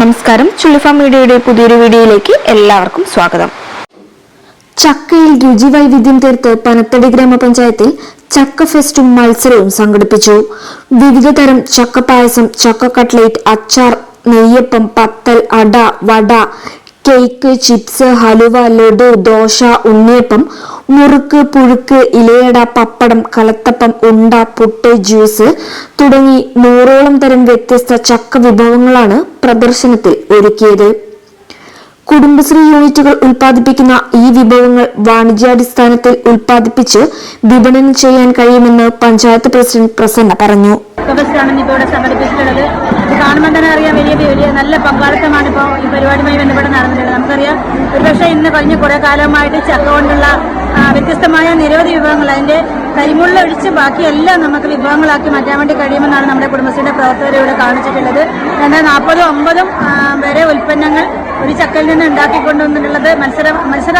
നമസ്കാരം. ചുള്ളിഫ മീഡിയയുടെ പുതിയൊരു വീഡിയോയിലേക്ക് എല്ലാവർക്കും സ്വാഗതം. ചക്കയിൽ രുചി വൈവിധ്യം തീർത്ത് പനത്തടി ഗ്രാമപഞ്ചായത്തിൽ ചക്ക ഫെസ്റ്റും മത്സരവും സംഘടിപ്പിച്ചു. വിവിധ തരം ചക്ക പായസം ചക്ക കട്ട്ലേറ്റ് അച്ചാർ നെയ്യപ്പം പത്തൽ അട വട കേക്ക് ചിപ്സ് ഹലുവ ലഡു ദോശ ഉണ്ണിയപ്പം മുറുക്ക് പുഴുക്ക് ഇലയട പപ്പടം കലത്തപ്പം ഉണ്ട പുട്ട് ജ്യൂസ് തുടങ്ങി നൂറോളം തരം വ്യത്യസ്ത ചക്ക വിഭവങ്ങളാണ് പ്രദർശനത്തിൽ ഒരുക്കിയത്. കുടുംബശ്രീ യൂണിറ്റുകൾ ഉൽപ്പാദിപ്പിക്കുന്ന ഈ വിഭവങ്ങൾ വാണിജ്യാടിസ്ഥാനത്തിൽ ഉൽപ്പാദിപ്പിച്ച് വിപണനം ചെയ്യാൻ കഴിയുമെന്ന് പഞ്ചായത്ത് പ്രസിഡന്റ് പ്രസന്ന പറഞ്ഞു. കാണുമ്പോൾ തന്നെ അറിയാം വലിയ വലിയ നല്ല പങ്കാളിത്തമാണ് ഇപ്പോൾ ഈ പരിപാടിയുമായി ബന്ധപ്പെട്ട് നടന്നിട്ടുള്ളത്. നമുക്കറിയാം ഒരുപക്ഷെ ഇന്ന് കഴിഞ്ഞ കുറേ കാലമായിട്ട് ചക്ക കൊണ്ടുള്ള വ്യത്യസ്തമായ നിരവധി വിഭവങ്ങൾ. അതിന്റെ കരിമുള്ള ഒഴിച്ച് ബാക്കിയെല്ലാം നമുക്ക് വിഭവങ്ങളാക്കി മാറ്റാൻ വേണ്ടി കഴിയുമെന്നാണ് നമ്മുടെ കുടുംബശ്രീയുടെ പ്രവർത്തകർ ഇവിടെ കാണിച്ചിട്ടുള്ളത്. എന്നാൽ നാൽപ്പതും അമ്പതും വരെ ഉൽപ്പന്നങ്ങൾ ഒരു ചക്കയിൽ നിന്ന് ഉണ്ടാക്കിക്കൊണ്ടുവന്നിട്ടുള്ളത് മത്സര മത്സര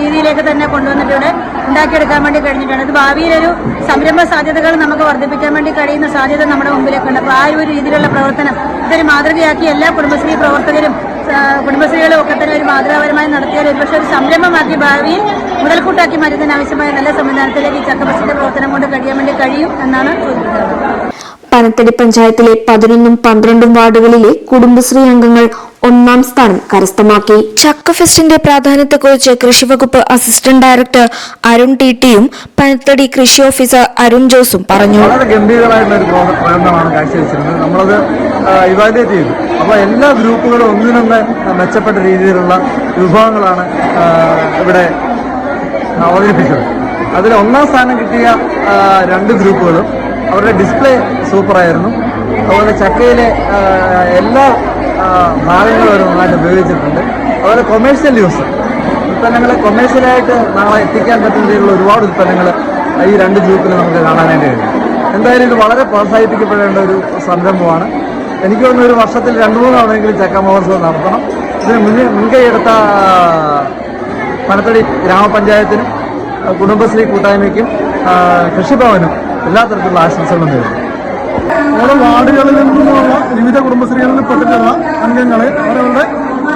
രീതിയിലേക്ക് തന്നെ കൊണ്ടുവന്നിട്ടുണ്ട് ഉണ്ടാക്കിയെടുക്കാൻ വേണ്ടി കഴിഞ്ഞിട്ടുണ്ട് അത് ഭാവിയിലൊരു സംരംഭ സാധ്യതകൾ നമുക്ക് വർദ്ധിപ്പിക്കാൻ വേണ്ടി കഴിയുന്ന സാധ്യത നമ്മുടെ മുമ്പിലേക്കുണ്ട് അപ്പോൾ ആ ഒരു രീതിയിലുള്ള പ്രവർത്തനം ഇതൊരു മാതൃകയാക്കി എല്ലാ കുടുംബശ്രീ പ്രവർത്തകരും കുടുംബശ്രീകളും ഒക്കെ തന്നെ ഒരു മാതൃകാപരമായി നടത്തിയാൽ ഒരുപക്ഷെ ഒരു സംരംഭമാക്കി ഭാവിയിൽ മുതൽക്കൂട്ടാക്കി മാറ്റുന്നതിന് ആവശ്യമായ നല്ല സംവിധാനത്തിലേക്ക് ഈ ചക്കബസിന്റെ പ്രവർത്തനം കൊണ്ട് കഴിയാൻ വേണ്ടി കഴിയും എന്നാണ് പനത്തടി പഞ്ചായത്തിലെ പതിനൊന്നും പന്ത്രണ്ടും വാർഡുകളിലെ കുടുംബശ്രീ അംഗങ്ങൾ ഒന്നാം സ്ഥാനം കരസ്ഥമാക്കി. ചക്ക ഫെസ്റ്റിന്റെ പ്രാധാന്യത്തെക്കുറിച്ച് കൃഷിവകുപ്പ് അസിസ്റ്റന്റ് ഡയറക്ടർ അരുൺ ടി ടിയും പനത്തടി കൃഷി ഓഫീസർ അരുൺ ജോസും പറഞ്ഞു. വളരെ ഗംഭീരമായിട്ടുള്ള ഒരു പ്രോ- പ്രകടനമാണ് കാഴ്ചവെച്ചിരുന്നത്. നമ്മളത് ഇവാലുവേറ്റ് ചെയ്തു. അപ്പോൾ എല്ലാ ഗ്രൂപ്പുകളും ഒന്നിനൊന്ന് മെച്ചപ്പെട്ട രീതിയിലുള്ള വിഭവങ്ങളാണ് ഇവിടെ അവതരിപ്പിച്ചത്. അതിൽ ഒന്നാം സ്ഥാനം കിട്ടിയ രണ്ട് ഗ്രൂപ്പുകളും അവരുടെ ഡിസ്പ്ലേ സൂപ്പറായിരുന്നു. അതുപോലെ ചക്കയിലെ എല്ലാ ഭാഗങ്ങളും അവർ നന്നായിട്ട് ഉപയോഗിച്ചിട്ടുണ്ട്. അതുപോലെ കൊമേഴ്ഷ്യൽ യൂസ് ഉൽപ്പന്നങ്ങൾ കൊമേഴ്ഷ്യലായിട്ട് നാളെ എത്തിക്കാൻ പറ്റുന്ന രീതിയിലുള്ള ഒരുപാട് ഉൽപ്പന്നങ്ങൾ ഈ രണ്ട് ഗ്രൂപ്പിൽ നമുക്ക് കാണാനായിട്ട് കഴിയും. എന്തായാലും ഇത് വളരെ പ്രോത്സാഹിപ്പിക്കപ്പെടേണ്ട ഒരു സംരംഭമാണ്. എനിക്ക് തോന്നുന്നു ഒരു വർഷത്തിൽ രണ്ട് മൂന്ന് തവണയെങ്കിലും ചക്ക മഹോത്സവം നടത്തണം. ഇതിന് മുന്നിൽ മുൻകൈയെടുത്ത പനത്തടി ഗ്രാമപഞ്ചായത്തിനും കുടുംബശ്രീ കൂട്ടായ്മയ്ക്കും കൃഷിഭവനും എല്ലാ തരത്തിലുള്ള ആശംസകളും നേരുന്നു. ഓരോ വാർഡുകളിൽ നിന്നുള്ള വിവിധ കുടുംബശ്രീകളിൽ പെട്ടിട്ടുള്ള അംഗങ്ങളെ അവരവരുടെ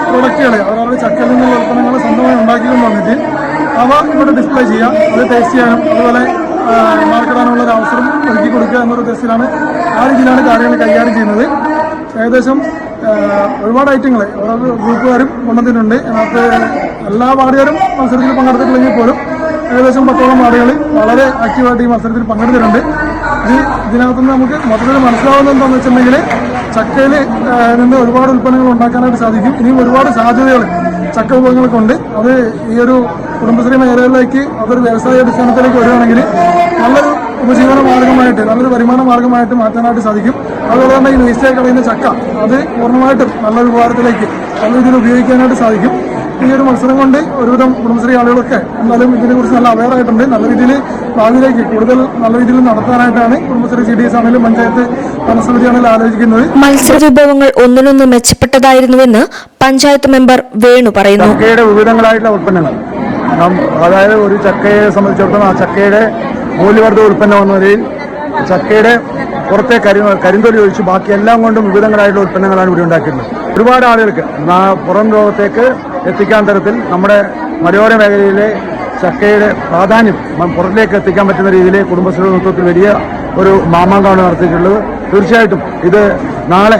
പ്രൊഡക്റ്റുകളെ അവരവരുടെ ചക്കയിൽ നിന്നുള്ള ഉൽപ്പന്നങ്ങൾ സ്വന്തമായി ഉണ്ടാക്കിക്കൊണ്ട് വന്നിട്ട് അവ ഇവിടെ ഡിസ്പ്ലേ ചെയ്യാം. അത് ടേസ്റ്റ് ചെയ്യാനും അതുപോലെ മാർക്കിടാനുള്ള ഒരു അവസരം ഒരുക്കി കൊടുക്കുക എന്നൊരു ഉദ്ദേശത്തിലാണ് ആ രീതിയിലാണ് കാര്യങ്ങൾ കൈകാര്യം ചെയ്യുന്നത്. ഏകദേശം ഒരുപാട് ഐറ്റങ്ങൾ ഓരോ ഗ്രൂപ്പുകാരും കൊണ്ടുവന്നിട്ടുണ്ട്. അതിനകത്ത് എല്ലാ വാർഡുകാരും മത്സരത്തിൽ പങ്കെടുത്തിട്ടില്ലെങ്കിൽ പോലും ഏകദേശം പത്തോളം വാർഡുകൾ വളരെ ആക്റ്റീവായിട്ട് ഈ മത്സരത്തിൽ പങ്കെടുത്തിട്ടുണ്ട്. ഇത് ഇതിനകത്തുനിന്ന് നമുക്ക് മൊത്തത്തിൽ മനസ്സിലാവുന്നത് എന്താണെന്ന് വെച്ചിട്ടുണ്ടെങ്കിൽ ചക്കയിൽ നിന്ന് ഒരുപാട് ഉൽപ്പന്നങ്ങൾ ഉണ്ടാക്കാനായിട്ട് സാധിക്കും. ഇനിയും ഒരുപാട് സാധ്യതകൾ ചക്ക വിഭവങ്ങൾക്കുണ്ട് അത് ഈ ഒരു കുടുംബശ്രീ മേഖലയിലേക്ക് അതൊരു വ്യവസായ അടിസ്ഥാനത്തിലേക്ക് വരികയാണെങ്കിൽ നല്ലൊരു ഉപജീവന മാർഗമായിട്ട് നല്ലൊരു വരുമാന മാർഗമായിട്ട് മാറ്റാനായിട്ട് സാധിക്കും. അതുപോലെ തന്നെ ഈ വേസ്റ്റായി കളയുന്ന ചക്ക അത് പൂർണമായിട്ടും നല്ലൊരു ഉപകാരത്തിലേക്ക് നല്ല രീതിയിൽ ഉപയോഗിക്കാനായിട്ട് സാധിക്കും. ഈ ഒരു മത്സരം കൊണ്ട് ഒരുവിധം കുടുംബശ്രീ ആളുകളൊക്കെ എന്നാലും ഇതിനെക്കുറിച്ച് നല്ല അവയർ ആയിട്ടുണ്ട്. നല്ല രീതിയിൽ ഭാവിയിലേക്ക് കൂടുതൽ നല്ല രീതിയിൽ നടത്താനായിട്ടാണ് കുടുംബശ്രീ സി ഡി എസ് ആണെങ്കിലും പഞ്ചായത്ത് ഭരണസമിതി ആണെങ്കിലും ആലോചിക്കുന്നത്. മത്സര വിഭവങ്ങൾ ഒന്നിനൊന്ന് മെച്ചപ്പെട്ടതായിരുന്നുവെന്ന് പഞ്ചായത്ത് മെമ്പർ വേണു പറയുന്നു. ചക്കയുടെ വിവിധങ്ങളായിട്ടുള്ള ഉൽപ്പന്നങ്ങൾ. അതായത് ഒരു ചക്കയെ സംബന്ധിച്ചിടത്തോളം ആ ചക്കയുടെ മൂല്യവർദ്ധിത ഉൽപ്പന്നം എന്ന നിലയിൽ ചക്കയുടെ പുറത്തെ കരി കരിന്തൊലി ഒഴിച്ച് ബാക്കി എല്ലാം കൊണ്ടും വിവിധങ്ങളായിട്ടുള്ള ഉൽപ്പന്നങ്ങളാണ് ഇവിടെ ഉണ്ടാക്കുന്നത് ഒരുപാട് ആളുകൾക്ക് പുറം ലോകത്തേക്ക് എത്തിക്കാൻ തരത്തിൽ നമ്മുടെ മലയോര മേഖലയിലെ ചക്കയുടെ പ്രാധാന്യം പുറത്തേക്ക് എത്തിക്കാൻ പറ്റുന്ന രീതിയിൽ കുടുംബശ്രീ നേതൃത്വത്തിൽ വലിയ ഒരു മാമാങ്കാണ് നടത്തിയിട്ടുള്ളത്. തീർച്ചയായിട്ടും ഇത് നാളെ